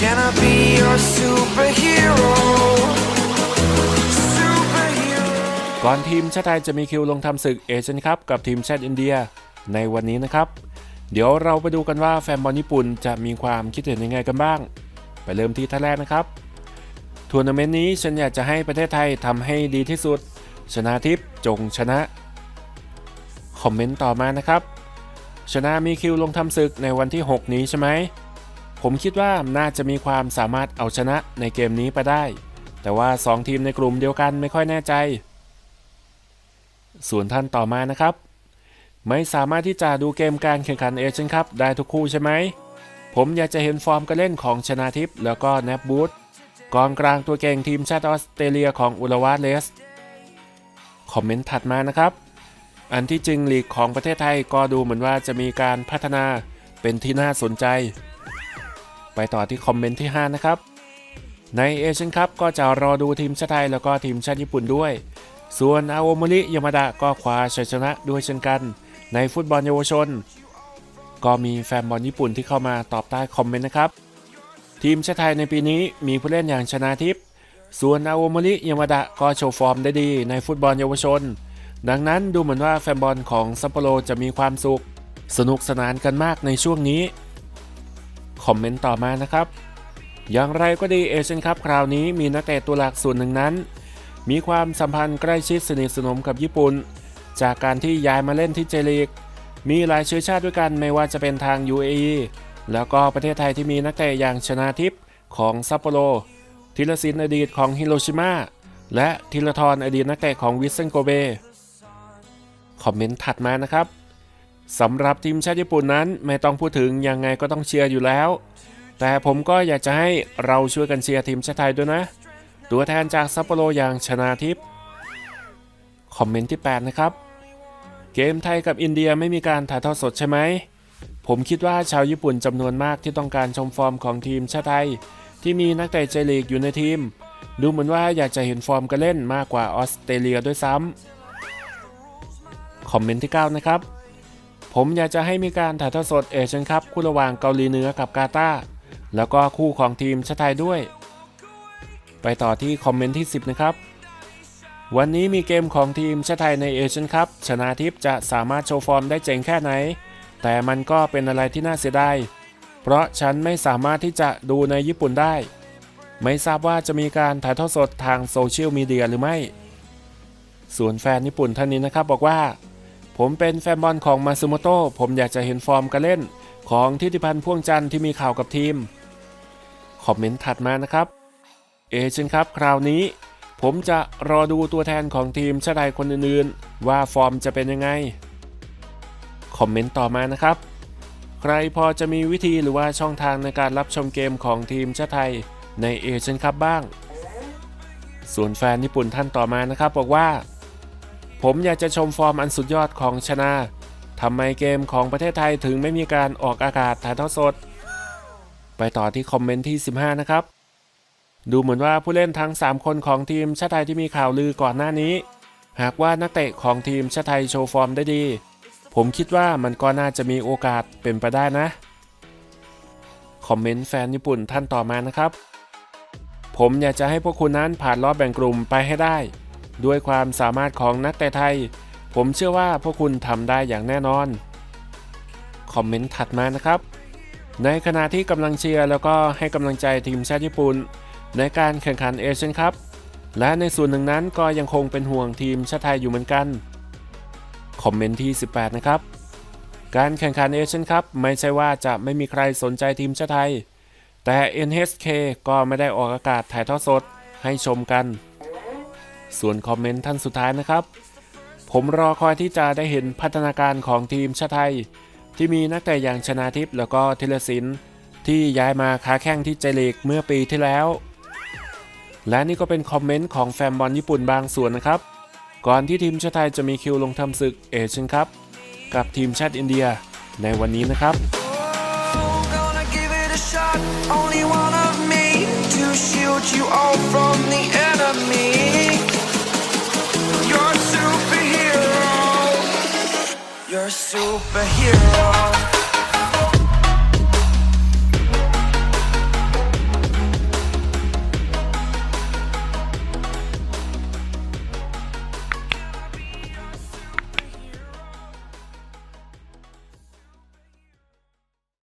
Can I be your superhero? Superhero. ก่อนทีมชาติไทยจะมีคิวลงทำศึกเอเชียนคัพกับทีมชาติอินเดียในวันนี้นะครับ เดี๋ยวเราไปดูกันว่าแฟนบอลญี่ปุ่นจะมีความคิดเห็นยังไงกันบ้าง ไปเริ่มที่ท่าแรกนะครับทัวร์นาเมนต์นี้ฉันอยากจะให้ประเทศไทยทำให้ดีที่สุด ชนะทิพย์จงชนะ คอมเมนต์ต่อมานะครับ ชนะมีคิวลงทำศึกในวันที่ 6 นี้ใช่ไหม ผมคิดว่าน่าจะมีความสามารถเอาชนะในเกมนี้ไปได้ แต่ว่า 2 ทีมในกลุ่มเดียวกันไม่ค่อยแน่ใจ ส่วนท่านต่อมานะครับ ไม่สามารถที่จะดูเกมการแข่งขันเอเชียนคัพได้ทุกคู่ใช่ไหม ผมอยากจะเห็นฟอร์มการเล่นของชนาทิพย์แล้วก็แนบบูธกองกลางตัวเก่งทีมชาติออสเตรเลียของอุลวาเลส คอมเมนต์ถัดมานะครับ อันที่จริงลีกของประเทศไทยก็ดูเหมือนว่าจะมีการพัฒนาเป็นที่น่าสนใจ ไปต่อที่คอมเมนต์ที่ 5 นะครับ ในเอเชียนคัพก็จะรอดูทีมชาติไทยแล้วก็ทีมชาติญี่ปุ่นด้วย ส่วนอาโอมริยามาดะก็คว้าชัยชนะด้วยเช่นกัน ในฟุตบอลเยาวชน ก็มีแฟนบอลญี่ปุ่นที่เข้ามาตอบใต้คอมเมนต์นะครับ ทีมชาติไทยในปีนี้มีผู้เล่นอย่างชนาทิพย์ส่วนอาโอมริยามาดะก็โชว์ฟอร์มได้ดีในฟุตบอลเยาวชน ดังนั้นดูเหมือนว่าแฟนบอลของซัปโปโรจะมีความสุข สนุกสนานกันมากในช่วงนี้ คอมเมนต์ต่อมานะครับ อย่างไรก็ดีเอเชียนคัพคราวนี้มีนักเตะตัวหลักส่วนหนึ่งนั้น มีความสัมพันธ์ใกล้ชิดสนิทสนมกับญี่ปุ่น จากการที่ย้ายมาเล่นที่เจลีก มีหลายเชื้อชาติด้วยกันไม่ว่าจะเป็นทาง UAE แล้วก็ประเทศไทยที่มีนักเตะอย่างชนาทิพย์ของซัปโปโรธีรศิลป์อดีตของฮิโรชิมาและธีรทรอดีตนักเตะของวิสเซนโกเบคอมเมนต์ถัดมานะครับ สำหรับทีมชาติญี่ปุ่นนั้นไม่ต้องพูดถึงยังไงก็ต้องเชียร์อยู่แล้ว แต่ผมก็อยากจะให้เราช่วยกันเชียร์ทีมชาติไทยด้วยนะ ตัวแทนจากซัปโปโรอย่างชนาทิพย์คอมเมนต์ที่ 8 นะครับ เกมไทยกับอินเดียไม่มีการถ่ายทอดสดใช่ไหม ผมคิดว่าชาวญี่ปุ่นจำนวนมากที่ต้องการชมฟอร์มของทีมชาติไทย ที่มีนักเตะเจลีกอยู่ในทีม ดูเหมือนว่าอยากจะเห็นฟอร์มการเล่นมากกว่าออสเตรเลียด้วยซ้ำคอมเมนต์ที่ 9 นะครับ ผมอยากจะให้มีการถ่ายทอดสดเอเชียนคัพคู่ระหว่างเกาหลีเหนือกับกาตาร์แล้วก็คู่ของทีมชาติไทยด้วย ไปต่อที่คอมเมนต์ที่ 10 นะครับ วันนี้มีเกมของทีมชาติไทยในเอเชียนคัพชนาทิพย์จะสามารถโชว์ฟอร์มได้เจ๋งแค่ไหน แต่มันก็เป็นอะไรที่น่าเสียดายเพราะฉันไม่สามารถที่จะดูในญี่ปุ่นได้ ไม่ทราบว่าจะมีการถ่ายทอดสดทางโซเชียลมีเดียหรือไม่ ส่วนแฟนญี่ปุ่นท่านนี้นะครับบอกว่า ผมเป็นแฟนบอลของมาซึโมโตะผมอยากจะเห็นฟอร์มการเล่น ของทิติพันธ์พ่วงจันทร์ที่มีข่าวกับทีม คอมเมนต์ถัดมานะครับ เอเชนครับคราวนี้ ผมจะรอดูตัวแทนของทีมชาติไทยคนอื่นๆ ว่าฟอร์มจะเป็นยังไง คอมเมนต์ต่อมานะครับ ใครพอจะมีวิธีหรือว่าช่องทางในการรับชมเกมของทีมชาติไทยในเอเชนคัพบ้าง ส่วนแฟนญี่ปุ่นท่านต่อมานะครับบอกว่า ผมอยากจะชมฟอร์มอันสุดยอดของชนะทำไมเกมของประเทศไทยถึงไม่มีการออกอากาศถ่ายทอดสด ไปต่อที่คอมเมนต์ที่ 15 นะครับ ดูเหมือนว่าผู้เล่นทั้ง 3 คนของทีมชาติไทยที่มีข่าวลือก่อนหน้านี้ หากว่านักเตะของทีมชาติไทยโชว์ฟอร์มได้ดี ผมคิดว่ามันก็น่าจะมีโอกาสเป็นไปได้นะ คอมเมนต์แฟนญี่ปุ่นท่านต่อมานะครับ ผมอยากจะให้พวกคุณนั้นผ่านรอบแบ่งกลุ่มไปให้ได้ ด้วยความสามารถของนักเตะไทย ผมเชื่อว่าพวกคุณทำได้อย่างแน่นอน คอมเมนต์ถัดมานะครับ ในขณะที่กำลังเชียร์แล้วก็ให้กำลังใจทีมชาติญี่ปุ่น ในการแข่งขันเอเชียนคัพและในส่วนหนึ่งนั้นก็ยังคงเป็นห่วงทีมชาติไทยอยู่เหมือนกัน คอมเมนต์ที่ 18 นะครับ การแข่งขันเอเชียนคัพไม่ใช่ว่าจะไม่มีใครสนใจทีมชาติไทย แต่ NHK ก็ไม่ได้ออกอากาศถ่ายทอดสดให้ชมกัน ส่วนคอมเมนต์ท่านสุดท้ายนะครับ ผมรอคอยที่จะได้เห็นพัฒนาการของทีมชาติไทย ที่มีนักเตะอย่างชนาทิพย์แล้วก็ธีรศิลป์ที่ย้ายมาค้าแข่งที่เจลีกเมื่อปีที่แล้ว และนี่ก็เป็นคอมเมนต์ของแฟนบอลญี่ปุ่นบางส่วนนะครับ ก่อนที่ทีมชาติไทยจะมีคิวลงทำศึกเอเชียนคัพกับทีมชาติอินเดียในวันนี้นะครับ You're a superhero.